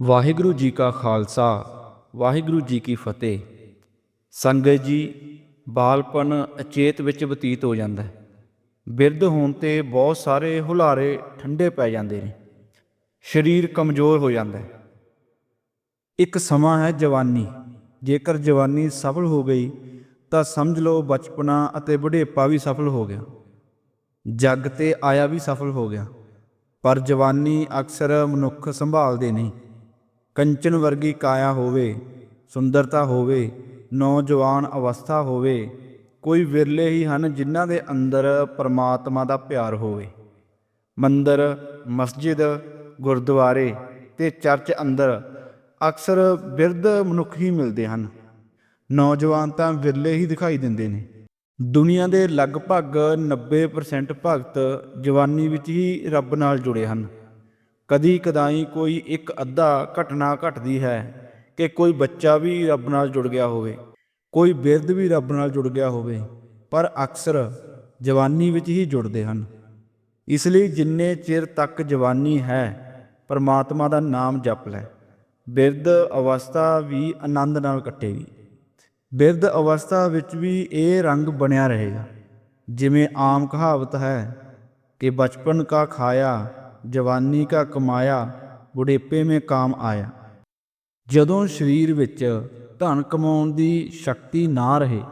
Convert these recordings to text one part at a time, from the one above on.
ਵਾਹਿਗੁਰੂ ਜੀ ਕਾ ਖਾਲਸਾ, ਵਾਹਿਗੁਰੂ ਜੀ ਕੀ ਫਤਿਹ। ਸੰਗਤ ਜੀ ਬਾਲਪਨ ਅਚੇਤ ਵਿੱਚ ਬਤੀਤ ਹੋ ਜਾਂਦਾ ਹੈ। ਬਿਰਧ ਹੋਣ ਤੇ ਬਹੁਤ ਸਾਰੇ ਹੁਲਾਰੇ ਠੰਡੇ ਪੈ ਜਾਂਦੇ ਨੇ। ਸਰੀਰ ਕਮਜ਼ੋਰ ਹੋ ਜਾਂਦਾ ਹੈ। ਇੱਕ ਸਮਾਂ ਹੈ ਜਵਾਨੀ। ਜੇਕਰ ਜਵਾਨੀ ਸਫਲ ਹੋ ਗਈ, ਤਾਂ ਸਮਝ ਲਓ ਬਚਪਨਾ ਅਤੇ ਬੁਢੇਪਾ ਵੀ ਸਫਲ ਹੋ ਗਿਆ। ਜੱਗ ਤੇ ਆਇਆ ਵੀ ਸਫਲ ਹੋ ਗਿਆ। ਪਰ ਜਵਾਨੀ ਅਕਸਰ ਮਨੁੱਖ ਸੰਭਾਲਦੇ ਨਹੀਂ। ਕੰਚਨ ਵਰਗੀ ਕਾਇਆ ਹੋਵੇ, ਸੁੰਦਰਤਾ ਹੋਵੇ, ਨੌਜਵਾਨ ਅਵਸਥਾ ਹੋਵੇ, ਕੋਈ ਵਿਰਲੇ ਹੀ ਹਨ ਜਿਨ੍ਹਾਂ ਦੇ ਅੰਦਰ ਪਰਮਾਤਮਾ ਦਾ ਪਿਆਰ ਹੋਵੇ। ਮੰਦਰ, ਮਸਜਿਦ, ਗੁਰਦੁਆਰੇ ਤੇ ਚਰਚ ਅੰਦਰ ਅਕਸਰ ਬਿਰਧ ਮਨੁੱਖ ਹੀ ਮਿਲਦੇ ਹਨ। ਨੌਜਵਾਨ ਤਾਂ ਵਿਰਲੇ ਹੀ ਦਿਖਾਈ ਦਿੰਦੇ ਨੇ। ਦੁਨੀਆ ਦੇ ਲਗਭਗ 90% ਭਗਤ ਜਵਾਨੀ ਵਿੱਚ ਹੀ ਰੱਬ ਨਾਲ ਜੁੜੇ ਹਨ। ਕਦੀ ਕਦਾਈ ਕੋਈ ਇੱਕ ਅੱਧਾ ਘਟਨਾ ਘਟਦੀ ਹੈ ਕਿ ਕੋਈ ਬੱਚਾ ਵੀ ਰੱਬ ਨਾਲ ਜੁੜ ਗਿਆ ਹੋਵੇ, ਕੋਈ ਬਿਰਧ ਵੀ ਰੱਬ ਨਾਲ ਜੁੜ ਗਿਆ ਹੋਵੇ, ਪਰ ਅਕਸਰ ਜਵਾਨੀ ਵਿੱਚ ਹੀ ਜੁੜਦੇ ਹਨ। ਇਸ ਲਈ ਜਿੰਨੇ ਚਿਰ ਤੱਕ ਜਵਾਨੀ ਹੈ, ਪਰਮਾਤਮਾ ਦਾ ਨਾਮ ਜਪ ਲੈ। ਬਿਰਧ ਅਵਸਥਾ ਵੀ ਆਨੰਦ ਨਾਲ ਕੱਟੇਗੀ। ਬਿਰਧ ਅਵਸਥਾ ਵਿੱਚ ਵੀ ਇਹ ਰੰਗ ਬਣਿਆ ਰਹੇਗਾ। ਜਿਵੇਂ ਆਮ ਕਹਾਵਤ ਹੈ ਕਿ ਬਚਪਨ ਕਾ ਖਾਇਆ ਜਵਾਨੀ ਕਾ ਕਮਾਇਆ, ਬੁਢੇਪੇ ਮੇ ਕਾਮ ਆਇਆ। ਜਦੋਂ ਸਰੀਰ ਵਿੱਚ ਧਨ ਕਮਾਉਣ ਦੀ ਸ਼ਕਤੀ ਨਾ ਰਹੇ,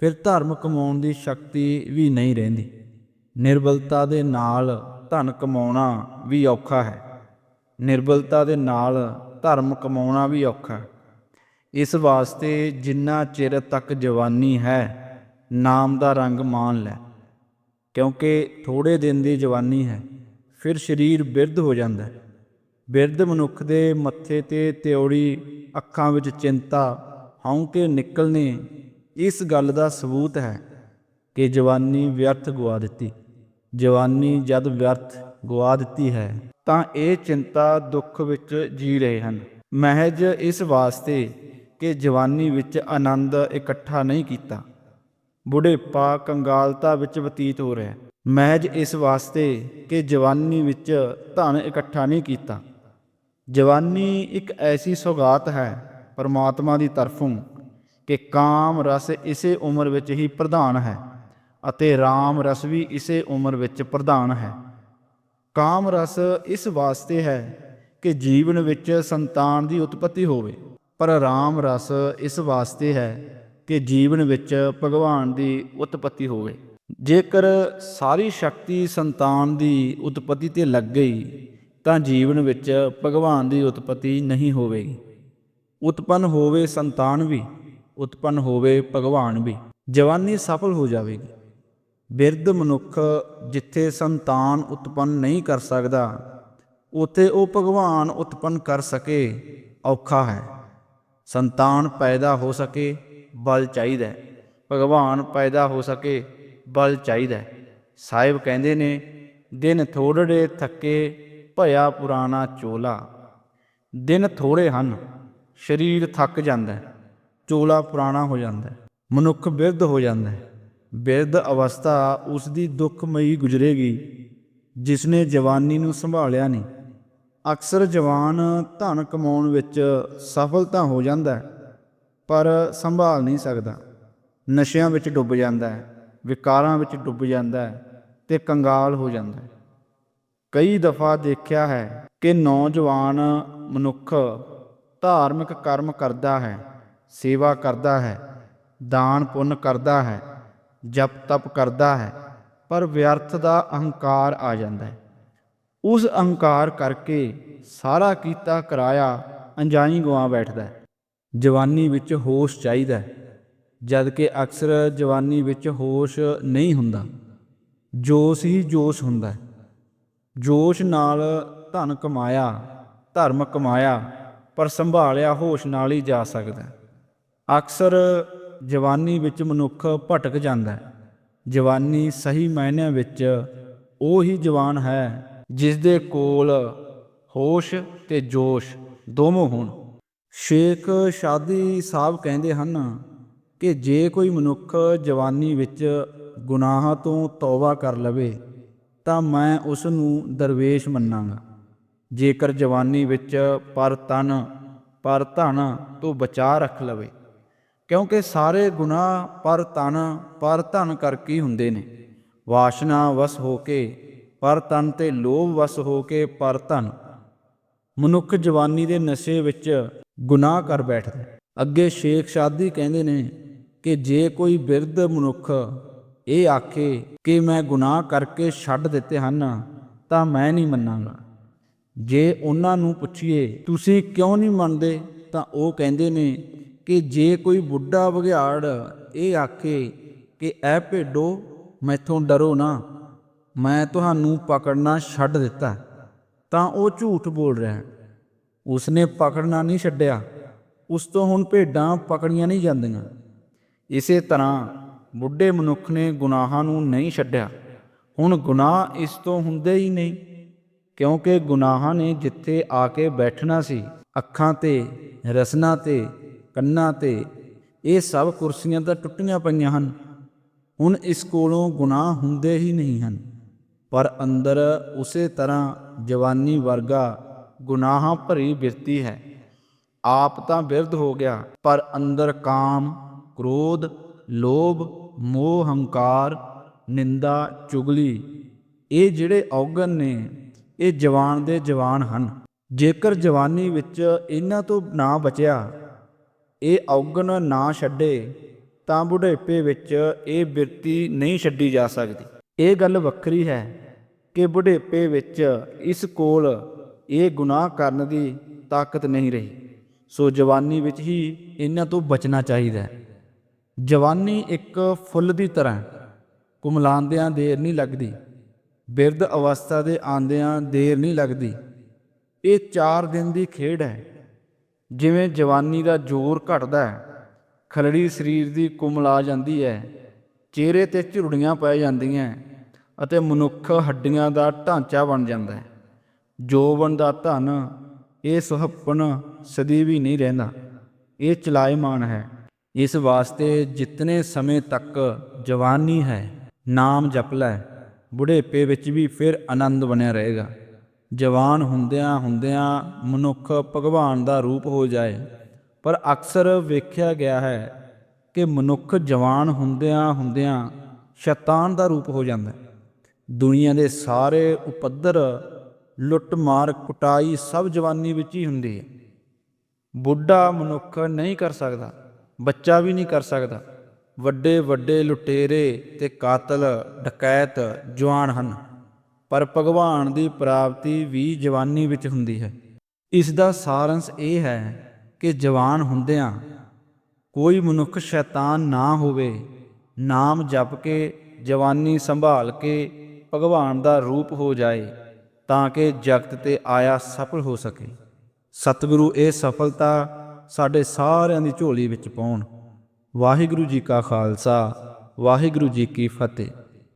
ਫਿਰ ਧਰਮ ਕਮਾਉਣ ਦੀ ਸ਼ਕਤੀ ਵੀ ਨਹੀਂ ਰਹਿੰਦੀ। ਨਿਰਬਲਤਾ ਦੇ ਨਾਲ ਧਨ ਕਮਾਉਣਾ ਵੀ ਔਖਾ ਹੈ। ਨਿਰਬਲਤਾ ਦੇ ਨਾਲ ਧਰਮ ਕਮਾਉਣਾ ਵੀ ਔਖਾ ਹੈ। ਇਸ ਵਾਸਤੇ ਜਿੰਨਾ ਚਿਰ ਤੱਕ ਜਵਾਨੀ ਹੈ, ਨਾਮ ਦਾ ਰੰਗ ਮਾਣ ਲੈ, ਕਿਉਂਕਿ ਥੋੜੇ ਦਿਨ ਦੀ ਜਵਾਨੀ ਹੈ। ਫਿਰ ਸਰੀਰ ਬਿਰਧ ਹੋ ਜਾਂਦਾ ਹੈ। ਬਿਰਧ ਮਨੁੱਖ ਦੇ ਮੱਥੇ ਤੇ ਤਿਉੜੀ ਅੱਖਾਂ ਵਿੱਚ ਚਿੰਤਾ ਹੌਂਕੇ ਨਿਕਲਨੇ ਇਸ ਗੱਲ ਦਾ ਸਬੂਤ ਹੈ ਕਿ ਜਵਾਨੀ ਵਿਅਰਥ ਗਵਾ ਦਿੱਤੀ। ਜਵਾਨੀ ਜਦ ਵਿਅਰਥ ਗਵਾ ਦਿੱਤੀ ਹੈ, ਤਾਂ ਇਹ ਚਿੰਤਾ ਦੁੱਖ ਵਿੱਚ ਜੀ ਰਹੇ ਹਨ। ਮਹਿਜ ਇਸ ਵਾਸਤੇ ਕਿ ਜਵਾਨੀ ਵਿੱਚ ਆਨੰਦ ਇਕੱਠਾ ਨਹੀਂ ਕੀਤਾ। ਬੁਢੇਪਾ, ਕੰਗਾਲਤਾ ਵਿੱਚ ਬਤੀਤ ਹੋ ਰਿਹਾ ਹੈ। ਮਹਿਜ ਇਸ ਵਾਸਤੇ ਕਿ ਜਵਾਨੀ ਵਿੱਚ ਧਨ ਇਕੱਠਾ ਨਹੀਂ ਕੀਤਾ। ਜਵਾਨੀ ਇੱਕ ਐਸੀ ਸੌਗਾਤ ਹੈ ਪਰਮਾਤਮਾ ਦੀ ਤਰਫੋਂ ਕਿ ਕਾਮ ਰਸ ਇਸੇ ਉਮਰ ਵਿੱਚ ਹੀ ਪ੍ਰਧਾਨ ਹੈ ਅਤੇ ਰਾਮ ਰਸ ਵੀ ਇਸੇ ਉਮਰ ਵਿੱਚ ਪ੍ਰਧਾਨ ਹੈ। ਕਾਮ ਰਸ ਇਸ ਵਾਸਤੇ ਹੈ ਕਿ ਜੀਵਨ ਵਿੱਚ ਸੰਤਾਨ ਦੀ ਉਤਪਤੀ ਹੋਵੇ। ਪਰ ਰਾਮ ਰਸ ਇਸ ਵਾਸਤੇ ਹੈ ਕਿ ਜੀਵਨ ਵਿੱਚ ਭਗਵਾਨ ਦੀ ਉਤਪਤੀ ਹੋਵੇ। ਜੇਕਰ ਸਾਰੀ ਸ਼ਕਤੀ ਸੰਤਾਨ ਦੀ ਉਤਪਤੀ ਤੇ ਲੱਗ ਗਈ, ਤਾਂ ਜੀਵਨ ਵਿੱਚ ਭਗਵਾਨ ਦੀ ਉਤਪਤੀ ਨਹੀਂ ਹੋਵੇਗੀ। ਉਤਪੰਨ ਹੋਵੇ ਸੰਤਾਨ ਵੀ, ਉਤਪੰਨ ਹੋਵੇ ਭਗਵਾਨ ਵੀ, ਜਵਾਨੀ ਸਫਲ ਹੋ ਜਾਵੇਗੀ। ਬਿਰਧ ਮਨੁੱਖ ਜਿੱਥੇ ਸੰਤਾਨ ਉਤਪੰਨ ਨਹੀਂ ਕਰ ਸਕਦਾ, ਉਥੇ ਉਹ ਭਗਵਾਨ ਉਤਪੰਨ ਕਰ ਸਕੇ, ਔਖਾ ਹੈ। ਸੰਤਾਨ ਪੈਦਾ ਹੋ ਸਕੇ, ਬਲ ਚਾਹੀਦਾ ਭਗਵਾਨ ਪੈਦਾ ਹੋ ਸਕੇ ਬਲ ਚਾਹੀਦਾ ਸਾਹਿਬ ਕਹਿੰਦੇ ਨੇ, ਦਿਨ ਥੋੜੜੇ ਥੱਕੇ ਭਇਆ ਪੁਰਾਣਾ ਚੋਲਾ। ਦਿਨ ਥੋੜੇ ਹਨ, ਸਰੀਰ ਥੱਕ ਜਾਂਦਾ ਚੋਲਾ ਪੁਰਾਣਾ ਹੋ ਜਾਂਦਾ ਮਨੁੱਖ ਬਿਰਧ ਹੋ ਜਾਂਦਾ ਬਿਰਧ ਅਵਸਥਾ ਉਸ ਦੀ ਦੁੱਖਮਈ ਗੁਜ਼ਰੇਗੀ ਜਿਸ ਨੇ ਜਵਾਨੀ ਨੂੰ ਸੰਭਾਲਿਆ ਨਹੀਂ। ਅਕਸਰ ਜਵਾਨ ਧਨ ਕਮਾਉਣ ਵਿੱਚ ਸਫਲ ਤਾਂ ਹੋ ਜਾਂਦਾ ਪਰ ਸੰਭਾਲ ਨਹੀਂ ਸਕਦਾ। ਨਸ਼ਿਆਂ ਵਿੱਚ ਡੁੱਬ ਜਾਂਦਾ ਹੈ। ਵਿਕਾਰਾਂ ਵਿੱਚ ਡੁੱਬ ਜਾਂਦਾ ਹੈ ਤੇ ਕੰਗਾਲ ਹੋ ਜਾਂਦਾ ਹੈ। ਕਈ ਦਫਾ ਦੇਖਿਆ ਹੈ ਕਿ ਨੌਜਵਾਨ ਮਨੁੱਖ ਧਾਰਮਿਕ ਕਰਮ ਕਰਦਾ ਹੈ, ਸੇਵਾ ਕਰਦਾ ਹੈ, ਦਾਨ ਪੁੰਨ ਕਰਦਾ ਹੈ, ਜਪ ਤਪ ਕਰਦਾ ਹੈ, ਪਰ ਵਿਅਰਥ ਦਾ ਅਹੰਕਾਰ ਆ ਜਾਂਦਾ ਹੈ। ਉਸ ਅਹੰਕਾਰ ਕਰਕੇ ਸਾਰਾ ਕੀਤਾ ਕਰਾਇਆ ਅੰਜਾਈ ਗਵਾ ਬੈਠਦਾ ਹੈ। ਜਵਾਨੀ ਵਿੱਚ ਹੋਸ਼ ਚਾਹੀਦਾ ਹੈ। ਜਦ ਕਿ ਅਕਸਰ ਜਵਾਨੀ ਵਿੱਚ ਹੋਸ਼ ਨਹੀਂ ਹੁੰਦਾ। ਜੋਸ਼ ਹੀ ਜੋਸ਼ ਹੁੰਦਾ ਹੈ। ਜੋਸ਼ ਨਾਲ ਧਨ ਕਮਾਇਆ, ਧਰਮ ਕਮਾਇਆ, ਪਰ ਸੰਭਾਲਿਆ ਹੋਸ਼ ਨਾਲ ਹੀ ਜਾ ਸਕਦਾ ਅਕਸਰ ਜਵਾਨੀ ਵਿੱਚ ਮਨੁੱਖ ਭਟਕ ਜਾਂਦਾ ਹੈ। ਜਵਾਨੀ ਸਹੀ ਮਾਇਨਿਆਂ ਵਿੱਚ ਉਹ ਹੀ ਜਵਾਨ ਹੈ ਜਿਸ ਦੇ ਕੋਲ ਹੋਸ਼ ਤੇ ਜੋਸ਼ ਦੋਵੇਂ ਹੋਣ। ਸ਼ੇਖ ਸ਼ਾਦੀ ਸਾਹਿਬ ਕਹਿੰਦੇ ਹਨ ਕਿ ਜੇ ਕੋਈ ਮਨੁੱਖ ਜਵਾਨੀ ਵਿੱਚ ਗੁਨਾਹਾਂ ਤੋਂ ਤੌਬਾ ਕਰ ਲਵੇ, ਤਾਂ ਮੈਂ ਉਸ ਨੂੰ ਦਰਵੇਸ਼ ਮੰਨਾਂਗਾ। ਜੇਕਰ ਜਵਾਨੀ ਵਿੱਚ ਪਰ ਤਨ, ਪਰ ਧਨ ਤੋਂ ਬਚਾ ਰੱਖ ਲਵੇ, ਕਿਉਂਕਿ ਸਾਰੇ ਗੁਨਾਹ ਪਰ ਤਨ, ਪਰ ਧਨ ਕਰਕੇ ਹੁੰਦੇ ਨੇ। ਵਾਸ਼ਨਾ ਵਸ ਹੋ ਕੇ ਪਰ ਤਨ ਤੇ ਲੋਭ ਵਸ ਹੋ ਕੇ ਪਰ ਧਨ। ਮਨੁੱਖ ਜਵਾਨੀ ਦੇ ਨਸ਼ੇ ਵਿੱਚ ਗੁਨਾਹ ਕਰ ਬੈਠਦਾ ਅੱਗੇ ਸ਼ੇਖ ਸ਼ਾਦੀ ਕਹਿੰਦੇ ਨੇ ਕਿ ਜੇ ਕੋਈ ਬਿਰਧ ਮਨੁੱਖ ਇਹ ਆਖੇ ਕਿ ਮੈਂ ਗੁਨਾਹ ਕਰਕੇ ਛੱਡ ਦਿੱਤੇ ਹਨ, ਤਾਂ ਮੈਂ ਨਹੀਂ ਮੰਨਾਂਗਾ। ਜੇ ਉਹਨਾਂ ਨੂੰ ਪੁੱਛੀਏ, ਤੁਸੀਂ ਕਿਉਂ ਨਹੀਂ ਮੰਨਦੇ? ਤਾਂ ਉਹ ਕਹਿੰਦੇ ਨੇ ਕਿ ਜੇ ਕੋਈ ਬੁੱਢਾ ਬਘਿਆੜ ਇਹ ਆਖੇ ਕਿ, ਐ ਭੇਡੋ, ਮੈਥੋਂ ਡਰੋ ਨਾ, ਮੈਂ ਤੁਹਾਨੂੰ ਪਕੜਨਾ ਛੱਡ ਦਿੱਤਾ। ਤਾਂ ਉਹ ਝੂਠ ਬੋਲ ਰਿਹਾ ਉਸਨੇ ਪਕੜਨਾ ਨਹੀਂ ਛੱਡਿਆ। ਉਸ ਤੋਂ ਹੁਣ ਭੇਡਾਂ ਪਕੜੀਆਂ ਨਹੀਂ ਜਾਂਦੀਆਂ। ਇਸੇ ਤਰ੍ਹਾਂ ਬੁੱਢੇ ਮਨੁੱਖ ਨੇ ਗੁਨਾਹਾਂ ਨੂੰ ਨਹੀਂ ਛੱਡਿਆ। ਹੁਣ ਗੁਨਾਹ ਇਸ ਤੋਂ ਹੁੰਦੇ ਹੀ ਨਹੀਂ, ਕਿਉਂਕਿ ਗੁਨਾਹਾਂ ਨੇ ਜਿੱਥੇ ਆ ਕੇ ਬੈਠਣਾ ਸੀ, ਅੱਖਾਂ ਤੇ, ਰਸਨਾ ਤੇ, ਕੰਨਾਂ ਤੇ, ਇਹ ਸਭ ਕੁਰਸੀਆਂ ਤਾਂ ਟੁੱਟੀਆਂ ਪਈਆਂ ਹਨ। ਹੁਣ ਇਸ ਕੋਲੋਂ ਗੁਨਾਹ ਹੁੰਦੇ ਹੀ ਨਹੀਂ ਹਨ। ਪਰ ਅੰਦਰ ਉਸੇ ਤਰ੍ਹਾਂ ਜਵਾਨੀ ਵਰਗਾ ਗੁਨਾਹਾਂ ਭਰੀ ਬਿਰਤੀ ਹੈ। ਆਪ ਤਾਂ ਬਿਰਧ ਹੋ ਗਿਆ, ਪਰ ਅੰਦਰ ਕਾਮ, ਕ੍ਰੋਧ, ਲੋਭ, ਮੋਹ, ਹੰਕਾਰ, ਨਿੰਦਾ, ਚੁਗਲੀ, ਇਹ ਜਿਹੜੇ ਔਗਣ ਨੇ, ਇਹ ਜਵਾਨ ਦੇ ਜਵਾਨ ਹਨ। ਜੇਕਰ ਜਵਾਨੀ ਵਿੱਚ ਇਹਨਾਂ ਤੋਂ ਨਾ ਬਚਿਆ, ਇਹ ਔਗਣ ਨਾ ਛੱਡੇ, ਤਾਂ ਬੁਢੇਪੇ ਵਿੱਚ ਇਹ ਬਿਰਤੀ ਨਹੀਂ ਛੱਡੀ ਜਾ ਸਕਦੀ। ਇਹ ਗੱਲ ਵੱਖਰੀ ਹੈ ਕਿ ਬੁਢੇਪੇ ਵਿੱਚ ਇਸ ਕੋਲ ਇਹ ਗੁਨਾਹ ਕਰਨ ਦੀ ਤਾਕਤ ਨਹੀਂ ਰਹੀ। ਸੋ ਜਵਾਨੀ ਵਿੱਚ ਹੀ ਇਹਨਾਂ ਤੋਂ ਬਚਣਾ ਚਾਹੀਦਾ ਹੈ। ਜਵਾਨੀ ਇੱਕ ਫੁੱਲ ਦੀ ਤਰ੍ਹਾਂ ਹੈ। ਕੁਮਲਾਉਂਦਿਆਂ ਦੇਰ ਨਹੀਂ ਲੱਗਦੀ। ਬਿਰਧ ਅਵਸਥਾ ਦੇ ਆਂਦਿਆਂ ਦੇਰ ਨਹੀਂ ਲੱਗਦੀ। ਇਹ 4 ਦਿਨ ਦੀ ਖੇਡ ਹੈ। ਜਿਵੇਂ ਜਵਾਨੀ ਦਾ ਜ਼ੋਰ ਘਟਦਾ ਹੈ, ਖਲੜੀ ਸਰੀਰ ਦੀ ਕੁਮਲ ਜਾਂਦੀ ਹੈ, ਚਿਹਰੇ ਤੇ ਝੁਰੜੀਆਂ ਪੈ ਜਾਂਦੀਆਂ ਅਤੇ ਮਨੁੱਖ ਹੱਡੀਆਂ ਦਾ ਢਾਂਚਾ ਬਣ ਜਾਂਦਾ ਹੈ। ਜੋਬਨ ਦਾ ਧਨ, ਇਹ ਸੁਹੱਪਣ ਸਦੀ ਵੀ ਨਹੀਂ ਰਹਿੰਦਾ। ਇਹ ਚਲਾਇਮਾਨ ਹੈ। ਇਸ ਵਾਸਤੇ ਜਿਤਨੇ ਸਮੇਂ ਤੱਕ ਜਵਾਨੀ ਹੈ, ਨਾਮ ਜਪ ਲੈ। ਬੁਢੇਪੇ ਵਿੱਚ ਵੀ ਫਿਰ ਆਨੰਦ ਬਣਿਆ ਰਹੇਗਾ। ਜਵਾਨ ਹੁੰਦਿਆਂ ਹੁੰਦਿਆਂ ਮਨੁੱਖ ਭਗਵਾਨ ਦਾ ਰੂਪ ਹੋ ਜਾਏ। ਪਰ ਅਕਸਰ ਵੇਖਿਆ ਗਿਆ ਹੈ ਕਿ ਮਨੁੱਖ ਜਵਾਨ ਹੁੰਦਿਆਂ ਹੁੰਦਿਆਂ ਸ਼ੈਤਾਨ ਦਾ ਰੂਪ ਹੋ ਜਾਂਦਾ ਹੈ। ਦੁਨੀਆ ਦੇ ਸਾਰੇ ਉਪੱਦਰ ਲੁੱਟ ਮਾਰ ਕੁਟਾਈ ਸਭ ਜਵਾਨੀ ਵਿੱਚ ਹੀ ਹੁੰਦੀ ਹੈ। ਬੁੱਢਾ ਮਨੁੱਖ ਨਹੀਂ ਕਰ ਸਕਦਾ, ਬੱਚਾ ਵੀ ਨਹੀਂ ਕਰ ਸਕਦਾ। ਵੱਡੇ ਵੱਡੇ ਲੁਟੇਰੇ ਤੇ ਕਾਤਲ, ਡਕੈਤ, ਜਵਾਨ ਹਨ, ਪਰ ਭਗਵਾਨ ਦੀ ਪ੍ਰਾਪਤੀ ਵੀ ਜਵਾਨੀ ਵਿੱਚ ਹੁੰਦੀ ਹੈ। ਇਸ ਦਾ ਸਾਰੰਸ਼ ਇਹ ਹੈ ਕਿ ਜਵਾਨ ਹੁੰਦਿਆਂ ਕੋਈ ਮਨੁੱਖ ਸ਼ੈਤਾਨ ਨਾ ਹੋਵੇ, ਨਾਮ ਜਪ ਕੇ, ਜਵਾਨੀ ਸੰਭਾਲ ਕੇ ਭਗਵਾਨ ਦਾ ਰੂਪ ਹੋ ਜਾਏ, ਤਾਂ ਕਿ ਜਗਤ ਤੇ ਆਇਆ ਸਫਲ ਹੋ ਸਕੇ। ਸਤਿਗੁਰੂ ਇਹ ਸਫਲਤਾ ਸਾਡੇ ਸਾਰਿਆਂ ਦੀ ਝੋਲੀ ਵਿੱਚ ਪਾਉਣ। ਵਾਹਿਗੁਰੂ ਜੀ ਕਾ ਖਾਲਸਾ, ਵਾਹਿਗੁਰੂ ਜੀ ਕੀ ਫਤਿਹ।